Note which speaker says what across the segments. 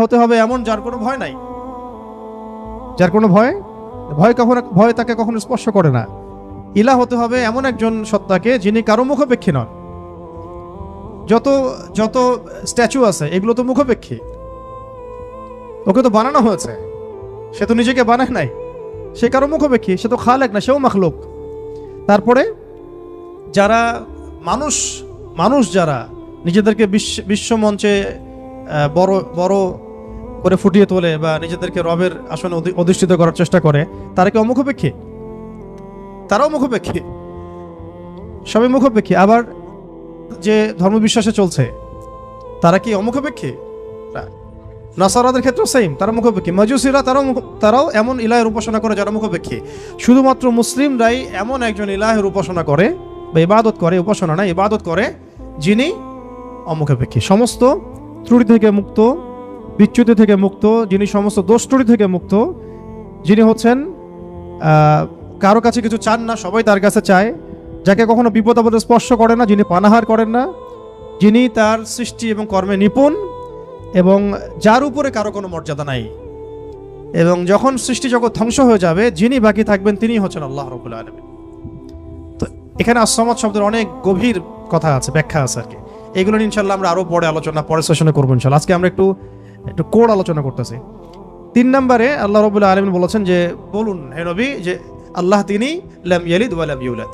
Speaker 1: হতে হবে এমন যার কোনো ভয় নাই। যার কোনো ভয়? ভয় কখনো ভয় তাকে কখনো স্পর্শ করে না। ইলা হতে হবে এমন একজন সত্তাকে যিনি কারও মুখপেক্ষী নন। যত যত স্ট্যাচু আছে, এগুলো তো মুখপেক্ষী। ওকে তো বানানো হয়েছে। সে তো নিজেকে বানায় নাই। সে কারও মুখপেক্ষী, সে তো খালেক না, সেও মাখলুক। তারপরে যারা মানুষ মানুষ যারা নিজেদেরকে বিশ্ব বিশ্বমঞ্চে বড় বড় করে ফুটিয়ে তোলে বা নিজেদেরকে রবের আসনে অধিষ্ঠিত করার চেষ্টা করে, তারা কি অমুখপেক্ষী? তারাও মুখপেক্ষী। সবাই মুখপেক্ষী। আবার যে ধর্মবিশ্বাসে চলছে, তারা কি অমুখপেক্ষী। নাসারাদের ক্ষেত্রে সেম তারা মুখপেক্ষী। মাজুসিরা তারাও তারাও এমন ইলাহের উপাসনা করে যারা মুখপেক্ষী। শুধুমাত্র মুসলিমরাই এমন একজন ইলাহের উপাসনা করে বা ইবাদত করে, উপাসনা না ইবাদত করে যিনি অমুখপেক্ষী। সমস্ত ত্রুটি থেকে মুক্ত বিচ্যুতি থেকে মুক্ত, যিনি সমস্ত দোষ ত্রুটি থেকে মুক্ত, যিনি হচ্ছেন কারও কাছে কিছু চান না, সবাই তার কাছে চায়। যাকে কখনো বিপদ আপদে স্পর্শ করে না, যিনি পানাহার করেন না, যিনি তার সৃষ্টি এবং কর্মে নিপুণ এবং যার উপরে কারও কোনো মর্যাদা নাই। এবং যখন সৃষ্টি জগৎ ধ্বংস হয়ে যাবে, যিনি বাকি থাকবেন তিনি হচ্ছেন আল্লাহ রবুল আলমী তো এখানে আসমাত শব্দের অনেক গভীর কথা আছে, ব্যাখ্যা আছে আর কি। এগুলো ইনশাল্লাহ আমরা আরও পরে আলোচনা পরের সেশনে করব ইনশাল্লাহ আজকে আমরা একটু একটু কোড আলোচনা করতেছি। তিন নম্বরে আল্লাহ রবুল্লাহ আলমিন বলেছেন যে, বলুন হে নবী, যে আল্লাহ তিনি লাম ইয়ালিদ ওয়া লাম ইউলাদ।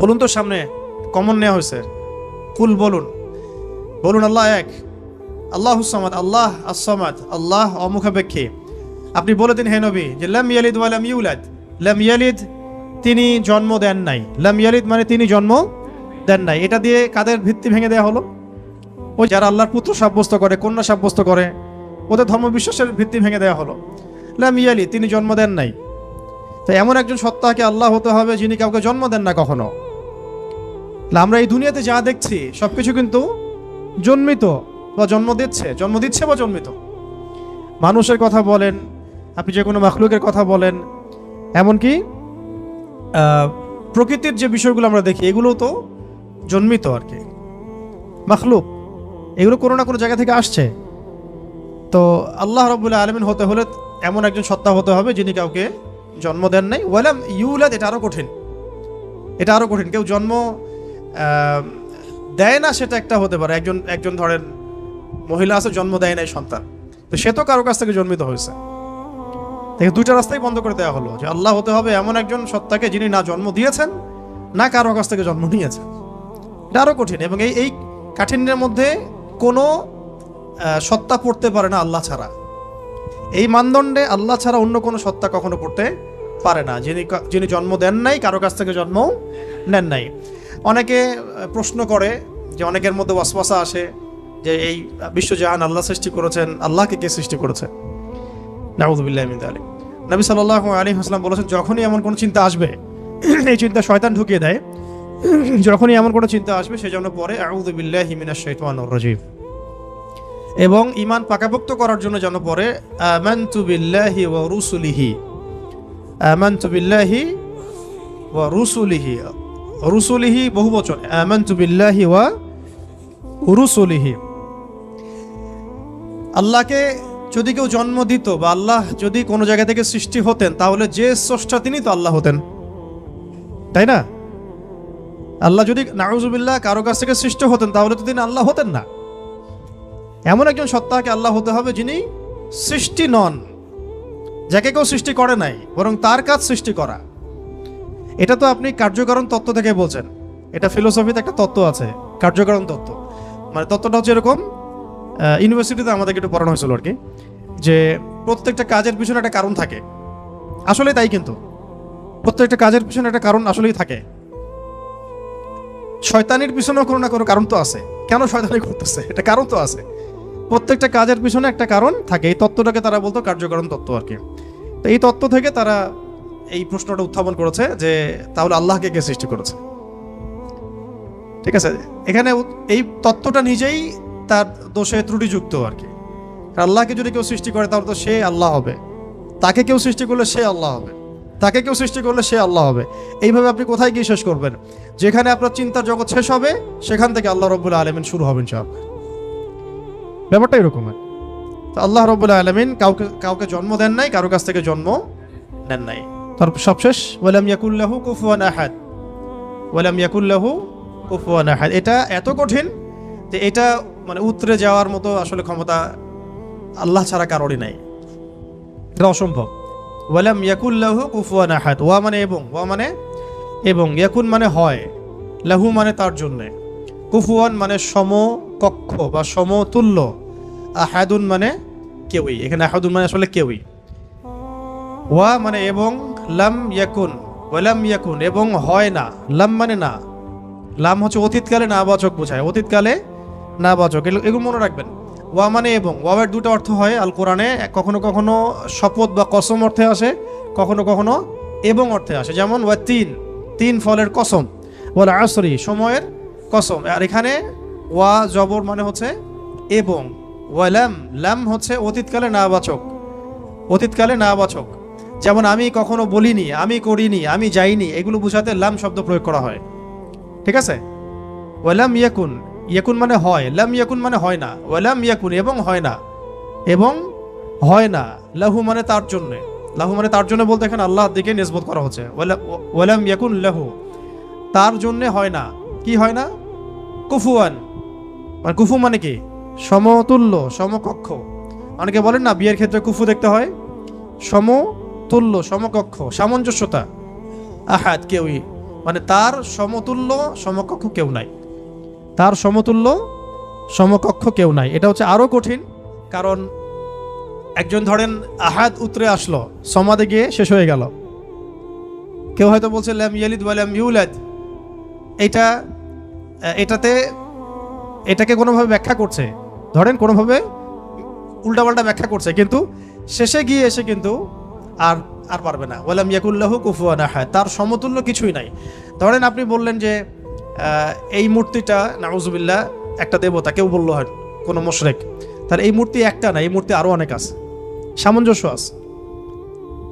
Speaker 1: বলুন তো সামনে, কমন নেওয়া হয়েছে। কুল বলুন। বলুন আল্লাহ এক, আল্লাহ হুসামাদ আল্লাহ আসামাদ আল্লাহ অমুখাপেক্ষী। আপনি বলে দিন হে নবী, যে লাম ইয়ালিদ ওয়া লাম ইউলাদ। লাম ইয়ালিদ তিনি জন্ম দেন নাই। লাম ইয়ালিদ মানে তিনি জন্ম দেন নাই। এটা দিয়ে কাদের ভিত্তি ভেঙে দেওয়া হলো? ওই যারা আল্লাহর পুত্র সাব্যস্ত করে, কন্যা সাব্যস্ত করে, ওদের ধর্মবিশ্বাসের ভিত্তি ভেঙে দেওয়া হলো। লাম ইয়ালি তিনি জন্ম দেন নাই। তো এমন একজন সত্তাকে আল্লাহ হতে হবে যিনি কাউকে জন্ম দেন না কখনো। আমরা এই দুনিয়াতে যা দেখছি সব কিছু কিন্তু জন্মিত বা জন্ম দিচ্ছে জন্ম দিচ্ছে বা জন্মিত। মানুষের কথা বলেন, আপনি যে কোনো মাখলুকের কথা বলেন, এমনকি প্রকৃতির যে বিষয়গুলো আমরা দেখি এগুলো তো জন্মিত আর কি। মাখলুক। এগুলো কোনো না কোনো জায়গা থেকে আসছে। তো আল্লাহ রবুল্লাহ আলমিন হতে হলে এমন একজন সত্তা হতে হবে যিনি কাউকে জন্ম দেন নাই। ওয়ালাম ইউলাদ, এটা আরও কঠিন। এটা আরও কঠিন। কেউ জন্ম দেয় না, সেটা একটা হতে পারে। একজন একজন ধরেন মহিলা আছে, জন্ম দেয় নাই সন্তান। তো সে তো কারও কাছ থেকে জন্মিত হয়েছে। দেখে দুইটা রাস্তাই বন্ধ করে দেওয়া হলো যে আল্লাহ হতে হবে এমন একজন সত্তাকে যিনি না জন্ম দিয়েছেন, না কারও কাছ থেকে জন্ম নিয়েছেন। এটা আরও কঠিন। এবং এই এই কাঠিন্যের মধ্যে কোনো সত্তা পড়তে পারে না আল্লাহ ছাড়া। এই মানদণ্ডে আল্লাহ ছাড়া অন্য কোনো সত্তা কখনো পড়তে পারে না। যিনি যিনি জন্ম দেন নাই, কারও কাছ থেকে জন্ম নেন নাই। অনেকে প্রশ্ন করে যে অনেকের মধ্যে ওয়াসওয়াসা আসে যে এই বিশ্বজাহান আল্লাহ সৃষ্টি করেছেন, আল্লাহকে কে সৃষ্টি করেছে? নাউদুবিল্লাহ আলী নবী সাল্লাল্লাহু আলাইহি হাসলাম বলেছেন, যখনই এমন কোনো চিন্তা আসবে, এই চিন্তা শয়তান ঢুকিয়ে দেয়। যখনই এমন কোনো চিন্তা আসবে সে যেন পরে আউদুবিল্লাহি এবং ইমান পাকাপোক্ত করার জন্য যেন পরে রুসুলিহি। রুসুলিহি। রুসুলিহি বহু বচন। আল্লাহকে যদি কেউ জন্ম দিত বা আল্লাহ যদি কোনো জায়গা থেকে সৃষ্টি হতেন, তাহলে যে স্রষ্টা তিনি তো আল্লাহ হতেন। তাই না? আল্লাহ যদি নাউজুবিল্লাহ কারও কাছ থেকে সৃষ্ট হতেন, তাহলে তো তিনি আল্লাহ হতেন না। এমন একজন সত্তাকে আল্লাহ হতে হবে যিনি সৃষ্টি নন, যাকে কেউ সৃষ্টি করে নাই, বরং তার কাজ সৃষ্টি করা। এটা তো আপনি কার্যকরণ তত্ত্ব থেকে বলছেন। এটা ফিলোসফিতে একটা তত্ত্ব আছে, কার্যকরণ তত্ত্ব। মানে তত্ত্বটা হচ্ছে এরকম ইউনিভার্সিটিতে আমাদেরকে একটু পড়ানো হয়েছিল আর কি, যে প্রত্যেকটা কাজের পিছনে একটা কারণ থাকে। আসলে তাই কিন্তু। প্রত্যেকটা কাজের পিছনে একটা কারণ আসলেই থাকে। শয়তানির পিছনেও কোনো না কোনো কারণ তো আছে। কেন শয়তানি করতেছে? এটা কারণ তো আছে। প্রত্যেকটা কাজের পিছনে একটা কারণ থাকে। এই তত্ত্বটাকে তারা বলতো কার্যকরণ তত্ত্ব আর কি। তো এই তত্ত্ব থেকে তারা এই প্রশ্নটা উত্থাপন করেছে যে, তাহলে আল্লাহকে কে সৃষ্টি করেছে? ঠিক আছে? এখানে এই তত্ত্বটা নিজেই তার দোষে ত্রুটিযুক্ত আর কি। আল্লাহকে যদি কেউ সৃষ্টি করে, তাহলে তো সে আল্লাহ হবে। তাকে কেউ সৃষ্টি করলে সে আল্লাহ হবে। তাকে কেউ সৃষ্টি করলে সে আল্লাহ হবে। এইভাবে আপনি কোথায় গিয়ে শেষ করবেন? যেখানে আপনার চিন্তার জগৎ শেষ হবে, সেখান থেকে আল্লাহ রব্বুল আলমিন শুরু হবেন সব ব্যাপারটা এরকম। তো আল্লাহ রবুল্লা আলমিন কাউকে কাউকে জন্ম দেন নাই, কারও কাছ থেকে জন্ম নেন নাই। তারপর সবশেষ ওয়ালাম ইয়াকুল্লাহু কুফুয়ান আহাদ। ওয়ালাম ইয়াকুল্লাহু কুফুয়ান আহাদ। এটা এত কঠিন যে এটা মানে উতরে যাওয়ার মতো আসলে ক্ষমতা আল্লাহ ছাড়া কারোরই নাই। এটা অসম্ভব। ওয়ালাম ইয়াকুল্লাহু কুফুয়ান আহাদ। ওয়া মানে এবং, ওয়া মানে এবং। ইয়াকুন মানে হয়, লাহু মানে তার জন্যে। কুফুয়ান মানে সমকক্ষ বা সমতুল্য। আহাদুন মানে কেউই। এখানে আহাদুন মানে আসলে কেউই। ওয়া মানে এবং, লাম ইয়াকুন। ওয়ালাম ইয়াকুন এবং হয় না। লাম মানে না। লাম হচ্ছে অতীতকালে না বাচক বোঝায়। অতীতকালে না বাচক এগুলো এগুলো মনে রাখবেন। ওয়া মানে এবং ওয়াবের দুটো অর্থ হয় আল কোরআনে কখনো কখনো শপথ বা কসম অর্থে আসে, কখনো কখনো এবং অর্থে আসে। যেমন, ওয়া তিন তিন ফলের কসম, ওয়াল আসরি, সময়ের কসম। আর এখানে ওয়া জবর মানে হচ্ছে এবং ওয়ালাম লাম হচ্ছে অতীতকালে না বাচক অতীতকালে না বাচক যেমন, আমি কখনো বলিনি, আমি করিনি, আমি যাইনি, এগুলো বোঝাতে লাম শব্দ প্রয়োগ করা হয়। ঠিক আছে? ওয়ালাম ইয়াকুন ইয়াকুন মানে হয়, লাম ইয়াকুন মানে হয় না ওয়ালাম ইয়াকুন এবং হয় না, এবং হয় না, লাহু মানে তার জন্য, লাহু মানে তার জন্য বলতে এখানে আল্লাহর দিকে নিসবত করা হচ্ছে ওয়ালা- ওয়ালাম ইয়াকুন লাহু, তার জন্য হয় না, কি হয় না? কুফুয়ান মানে কুফু মানে কি? সমতুল্য, সমকক্ষ, অনেকে বলেন না বিয়ের ক্ষেত্রে কুফু দেখতে হয়? সমতুল্য, সমকক্ষ, সামঞ্জস্যতা, আহাদ কেউই মানে তার সমতুল্য, সমকক্ষ কেউ নাই। তার সমতুল্য সমকক্ষ কেউ নাই। এটা হচ্ছে আরও কঠিন, কারণ একজন ধরেন আহাদ উতরে আসলো সমাদে গিয়ে শেষ হয়ে গেল। কেউ হয়তো বলছে ল্যাম ইয়ালিদ ওয়ালাম ইউলাদ। এটা, এটাতে, এটাকে কোনোভাবে ব্যাখ্যা করছে। ধরেন কোনোভাবে উল্টাপাল্টা ব্যাখ্যা করছে, কিন্তু শেষে গিয়ে এসে কিন্তু আর আর পারবে না। ওয়ালাম ইয়াকুল্লাহু কুফুয়ান আহাদ। তার সমতুল্য কিছুই নাই। ধরেন আপনি বললেন যে এই মূর্তিটা, নাউজুবিল্লাহ, একটা দেবতা, কেউ বলল হয়, কোনো মোশরেক। তাহলে এই মূর্তি একটা না, এই মূর্তি আরও অনেক আছে, সামঞ্জস্য আছে।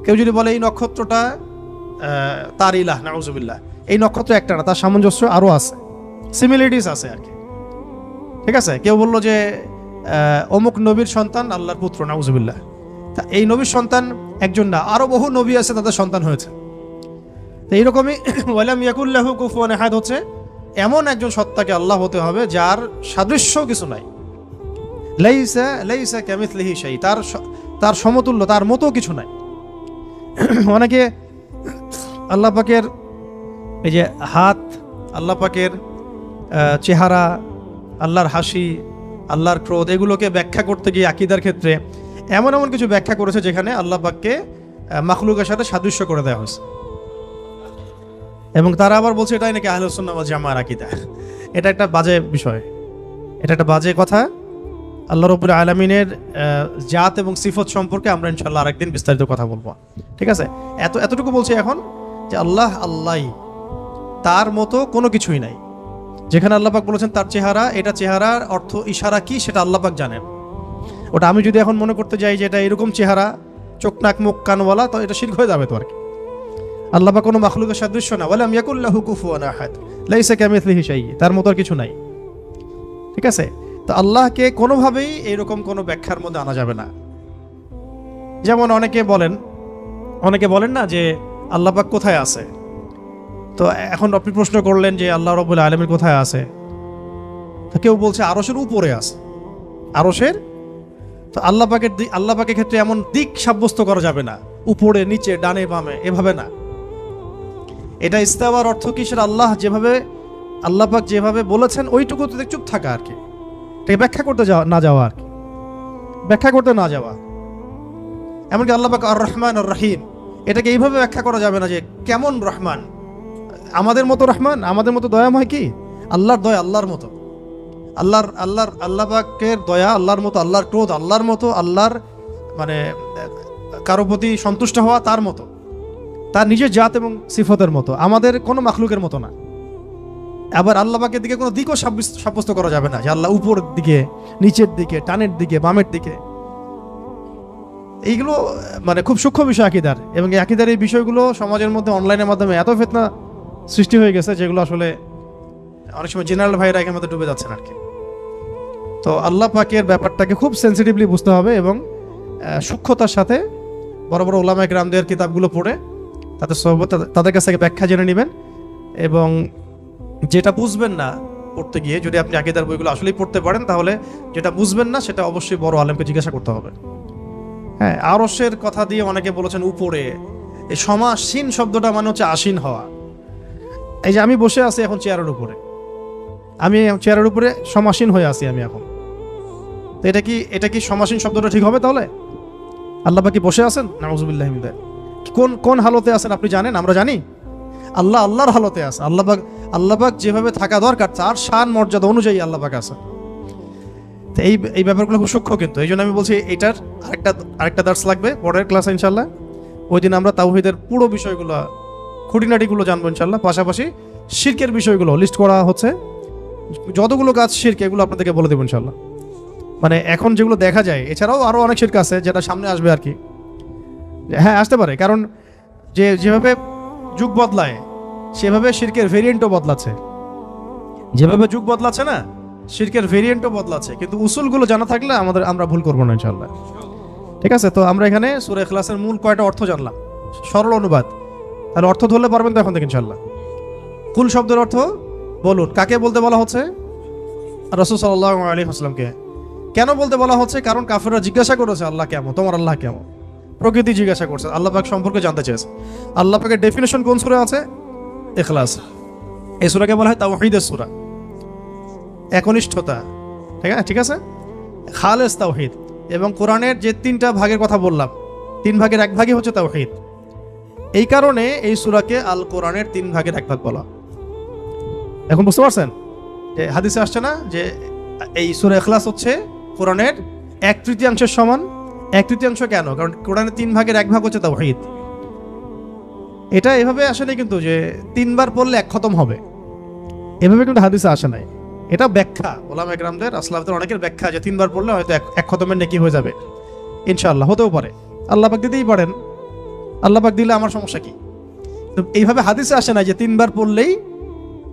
Speaker 1: কেউ যদি বলে এই নক্ষত্রটা তার ইলাহ, নাউজুবিল্লাহ, এই নক্ষত্র একটা না, তার সামঞ্জস্য আরও আছে সিমিলারিটিস আছে আর কি। ঠিক আছে? কেউ বলল যে অমুক নবীর সন্তান আল্লাহর পুত্র, নাউজুবিল্লাহ। তা এই নবীর সন্তান একজন না আরও বহু নবী আছে তাদের সন্তান হয়েছে। তো এইরকমই, ওয়ালাম ইয়াকুল্লাহু কুফুয়ান আহাদ হচ্ছে এমন একজন সত্তাকে আল্লাহ হতে হবে যার সাদৃশ্য কিছু নাই। লাইসা লাইসা ক্যামিথলিহি সেই তার তার সমতুল্য, তার মতো কিছু নাই। অনেকে আল্লাহ পাকের এই যে হাত, আল্লাহ পাকের চেহারা, আল্লাহর হাসি, আল্লাহর ক্রোধ, এগুলোকে ব্যাখ্যা করতে গিয়ে আকিদার ক্ষেত্রে এমন এমন কিছু ব্যাখ্যা করেছে যেখানে আল্লাহ পাককে মাখলুকের সাথে সাদৃশ্য করে দেওয়া হয়েছে। এবং তারা আবার বলছে, এটাই নাকি আহলুসুন্নাহ ওয়াল জামার আকিদা। এটা একটা বাজে বিষয়। এটা একটা বাজে কথা। আল্লাহ রবুল আলমিনের জাত এবং সিফত সম্পর্কে আমরা ইনশাল্লাহ আরেকদিন বিস্তারিত কথা বলব। ঠিক আছে? এত, এতটুকু বলছি এখন যে আল্লাহ আল্লাহ তার মতো কোনো কিছুই নাই। যেখানে আল্লাপাক বলেছেন, তার চেহারা, এটা চেহারার অর্থ ইশারা কি, সেটা আল্লাপাক জানেন। ওটা আমি যদি এখন মনে করতে যাই যে এটা এরকম চেহারা, চোখ, নাক, মুখ, কানওয়ালা, তো এটা শির্ক হয়ে যাবে তো আর কি। আল্লাপাক কোনো মাখলুকের সাদৃশ্য না। বলে আমি ইয়াকুল্লাহু কুফুয়ান আহাদ। লাইসা কামিথলিহি শাই তার মতো কিছু নাই। ঠিক আছে? তো আল্লাহকে কোনোভাবেই এরকম কোনো ব্যাখ্যার মধ্যে আনা যাবে না। যেমন অনেকে বলেন অনেকে বলেন না যে আল্লাপাক কোথায় আছে? তো এখন আপনি প্রশ্ন করলেন যে আল্লাহ রবুল্লা আলমীর কোথায় আছে? তো কেউ বলছে আরসের উপরে আছে। আরসের তো আল্লাহ পাকের আল্লাহ পাকের ক্ষেত্রে এমন দিক সাব্যস্ত করা যাবে না। উপরে, নিচে, ডানে, বামে, এভাবে না। এটা ইস্তাবার অর্থ কি? সেটা আল্লাহ যেভাবে, আল্লাহ পাক যেভাবে বলেছেন, ওইটুকুতে চুপ থাকা আর কি। এটাকে ব্যাখ্যা করতে যাওয়া, না যাওয়া আর কি। ব্যাখ্যা করতে না যাওয়া। এমনকি আল্লাহ পাক আর রহমান আর রাহিম এটাকে এইভাবে ব্যাখ্যা করা যাবে না যে কেমন রহমান। আমাদের মতো রহমান, আমাদের মতো দয়াময় কি? আল্লাহর দয়া আল্লাহর মতো। আল্লাহর আল্লাহর, আল্লাহ পাকের দয়া আল্লাহর মতো, আল্লাহর ক্রোধ আল্লাহর মতো, আল্লাহর মানে কারও প্রতি সন্তুষ্ট হওয়া তার মতো। তার নিজের জাত এবং সিফতের মতো, আমাদের কোনো মাখলুকের মতো না। আবার আল্লাহ পাকের দিকে কোনো দিকও সাব্যস্ত করা যাবে না যে আল্লাহ উপরের দিকে, নিচের দিকে টানের দিকে, বামের দিকে। এইগুলো মানে খুব সূক্ষ্ম বিষয় আকিদার, এবং এই আকিদার এই বিষয়গুলো সমাজের মধ্যে অনলাইনের মাধ্যমে এত ফেতনা সৃষ্টি হয়ে গেছে যেগুলো আসলে অনেক সময় জেনারেল ভাইরা এখানে মধ্যে ডুবে যাচ্ছেন আর কি। তো আল্লাহ পাকের ব্যাপারটাকে খুব সেন্সিটিভলি বুঝতে হবে এবং সূক্ষ্মতার সাথে বড় বড় ওলামা গ্রামদের কিতাবগুলো পড়ে তাদের সহবত, তাদের কাছ থেকে ব্যাখ্যা জেনে নেবেন এবং যেটা বুঝবেন না পড়তে গিয়ে, যদি আপনি আগেদার বইগুলো আসলেই পড়তে পারেন, তাহলে যেটা বুঝবেন না সেটা অবশ্যই বড় আলেমকে জিজ্ঞাসা করতে হবে। হ্যাঁ আরসের কথা দিয়ে অনেকে বলেছেন উপরে এই সমাসীন শব্দটা মানে হচ্ছে আসীন হওয়া। এই যে আমি বসে আছি এখন চেয়ারের উপরে। আমি চেয়ারের উপরে সমাসীন হয়ে আছি আমি এখন। তো এটা কি এটা কি সমাসীন শব্দটা ঠিক হবে তাহলে? আল্লাহ কি বসে আছেন? নাউজুবিল্লাহ যালিক। কোন কোন হালতে আছেন আপনি জানেন? আমরা জানি। আল্লাহ আল্লাহর হালতে আছে। আল্লাহবাক আল্লাহবাক যেভাবে থাকা দরকার, তার শান, মর্যাদা অনুযায়ী আল্লাহবাক আছে। তো এই এই ব্যাপারগুলো খুব সূক্ষ্ম কিন্তু। এই জন্য আমি বলছি, এটার আরেকটা আরেকটা দার্স লাগবে পরের ক্লাসে ইনশাল্লাহ ওই দিন আমরা তাওহিদের পুরো বিষয়গুলো, খুঁটিনাটিগুলো জানব ইনশাল্লাহ পাশাপাশি শির্কের বিষয়গুলো লিস্ট করা হচ্ছে। যতগুলো কাজ শির্ক, এগুলো আপনাদেরকে বলে দেবো ইনশাল্লাহ মানে এখন যেগুলো দেখা যায়, এছাড়াও আরও অনেক শির্ক আছে যেটা সামনে আসবে আর কি। হ্যাঁ আসতে পারে। কারণ যে যেভাবে যুগ বদলায়, সেভাবে শির্কের ভেরিয়েন্টও বদলাচ্ছে। যেভাবে যুগ বদলাচ্ছে না শির্কের ভেরিয়েন্টও বদলাচ্ছে। কিন্তু উসুলগুলো জানা থাকলে আমাদের, আমরা ভুল করব না ইনশাল্লাহ ঠিক আছে, তো আমরা এখানে সুরে ক্লাসের মূল কয়টা অর্থ জানলাম? সরল অনুবাদ। তাহলে অর্থ ধরলে পারবেন তো এখন থেকে ইনশাল্লাহ কুল শব্দের অর্থ, বলুন, কাকে বলতে বলা হচ্ছে? রসুল সাল্লাহ আলী হাসলামকে কেন বলতে বলা হচ্ছে? কারণ কাফেররা জিজ্ঞাসা করেছে, আল্লাহ কেমন? তোমার আল্লাহ কেমন? প্রকৃতি জিজ্ঞাসা করছে, আল্লাহ পাক সম্পর্কে জানতে চেয়েছে। আল্লাহ পাকের ডেফিনেশন কোন সুরে আছে? এখলাস এই সুরাকে বলা হয় তাওহিদের সুরা। একনিষ্ঠতা। ঠিক আছে? ঠিক আছে? খালেস তাওহিদ। এবং কোরআনের যে তিনটা ভাগের কথা বললাম, তিন ভাগের এক ভাগই হচ্ছে তাওহিদ। এই কারণে এই সুরাকে আল কোরআনের তিন ভাগের এক ভাগ বলা। এখন বুঝতে পারছেন? যে হাদিসে আসছে না যে এই সুরা এখলাস হচ্ছে কোরআনের এক তৃতীয়াংশের সমান এক তৃতীয়াংশ কেন? কারণ কোরআনের তিন ভাগের এক ভাগ হচ্ছে তাওহিদ। এটা এভাবে আসে নাই কিন্তু যে তিনবার পড়লে এক খতম হবে। এভাবে কিন্তু হাদিসে আসে নাই। এটা ব্যাখ্যা। ওলাম একরামদের আসলামদের অনেকের ব্যাখ্যা যে তিনবার পড়লে হয়তো এক এক খতমের নেকি হয়ে যাবে। ইনশাআল্লাহ, হতেও পারে। আল্লাহ পাক দিতেই পারেন। আল্লাহ পাক দিলে আমার সমস্যা কি? তো এইভাবে হাদিসে আসে না যে তিনবার পড়লেই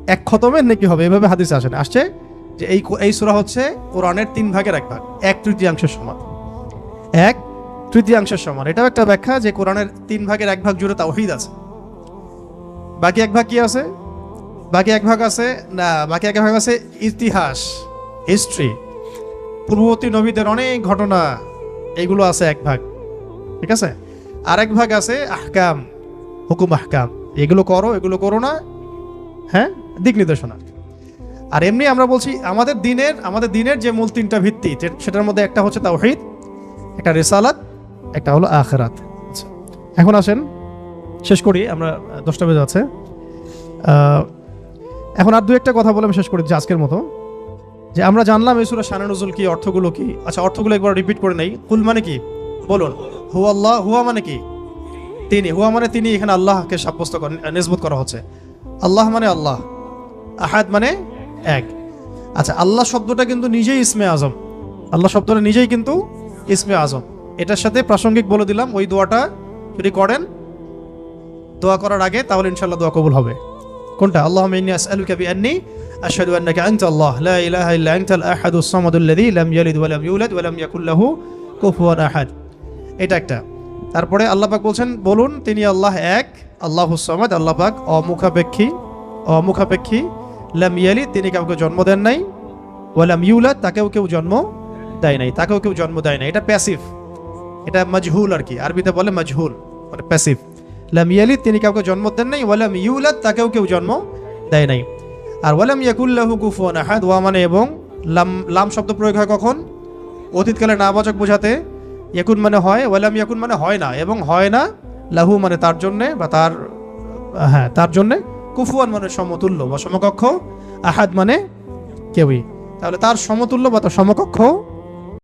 Speaker 1: এক খতমের নেকি হবে। এভাবে হাদিসে আসে না আসছে যে এই এই সূরা হচ্ছে কোরআনের তিন ভাগের এক ভাগ। এক তৃতীয়াংশের সমান। এক, তৃতীয়াংশের সমান। এটাও একটা ব্যাখ্যা যে কোরআনের তিন ভাগের এক ভাগ জুড়ে তাওহীদ আছে। বাকি এক ভাগ কি আছে? বাকি এক ভাগ আছে, না, বাকি এক ভাগ আছে ইতিহাস হিস্ট্রি পূর্ববর্তী নবীদের অনেক ঘটনা এইগুলো আছে এক ভাগ। ঠিক আছে? আর এক ভাগ আছে আহকাম, হুকুম আহকাম। এগুলো করো এগুলো করো না। হ্যাঁ? দিক নির্দেশনা। আর এমনি আমরা বলছি, আমাদের দিনের আমাদের দিনের যে মূল তিনটা ভিত্তি সেটার মধ্যে একটা হচ্ছে তাওহীদ একটা রেসালাত, একটা হলো আখেরাত। আচ্ছা এখন আসেন, শেষ করি, আমরা দশটা বেজে আছে। এখন আর দু একটা কথা বলে আমি শেষ করি, যে আজকের মতো। যে আমরা জানলাম এই সুরা শানে নজুল কি, অর্থগুলো কি? আচ্ছা অর্থগুলো একবার রিপিট করে নেই। কুল মানে কি? বলুন। হু আল্লাহ, হুয়া মানে কি? তিনি, হুয়া মানে তিনি এখানে আল্লাহকে সাব্যস্ত নিসবত করা হচ্ছে। আল্লাহ মানে আল্লাহ, আহাদ মানে এক। আচ্ছা আল্লাহ শব্দটা কিন্তু নিজেই ইসমে আজম। আল্লাহ শব্দটা নিজেই কিন্তু ইসমে আজম। এটার সাথে প্রাসঙ্গিক বলে দিলাম, ওই দোয়াটা যদি করেন, দোয়া করার আগে, তাহলে ইনশাল্লাহ দোয়া কবুল হবে। কোনটা? আল্লাহ ইন্নী আসআলুকা বিআন্নী আশহাদু আন্নাকা আনতা আল্লাহ, লা ইলাহা ইল্লা আনতাল আহাদুস সামাদুল লাযী লাম আহাদ। এটা একটা। তারপরে আল্লাহ পাক বলছেন, বলুন, তিনি আল্লাহ এক আল্লাহুস সামাদ, আল্লাহ পাক অমুখাপেক্ষী অমুখাপেক্ষী, লাম ইয়ালিদ, তিনি কাউকে জন্ম দেন নাই, ওয়া লাম ইউলাদ, তাকেও কেউ জন্ম দেয় নাই, তাকেও কেউ জন্ম দেয় নাই। এটা প্যাসিভ এটা মজহুল আর কি। আরবিতে বলে মজহুল মানে প্যাসিভ লাম ইয়ালিদ তিনি কাউকে জন্ম দেন নাই। ওয়ালাম ইউলাদ, তাকেও কেউ জন্ম দেয় নাই। আর ওয়ালাম ইয়াকুল্লাহু কুফুয়ান আহাদ, ওয়া মানে এবং লাম লাম শব্দ প্রয়োগ হয় কখন? অতীতকালে নাবাচক বোঝাতে। ইয়াকুন মানে হয়, ওয়ালাম ইয়াকুন মানে হয় না, এবং হয় না লাহু মানে তার জন্যে বা তার হ্যাঁ তার জন্যে। কুফুয়ান মানে সমতুল্য বা সমকক্ষ, আহাদ মানে কেউই। তাহলে তার সমতুল্য বা তার সমকক্ষ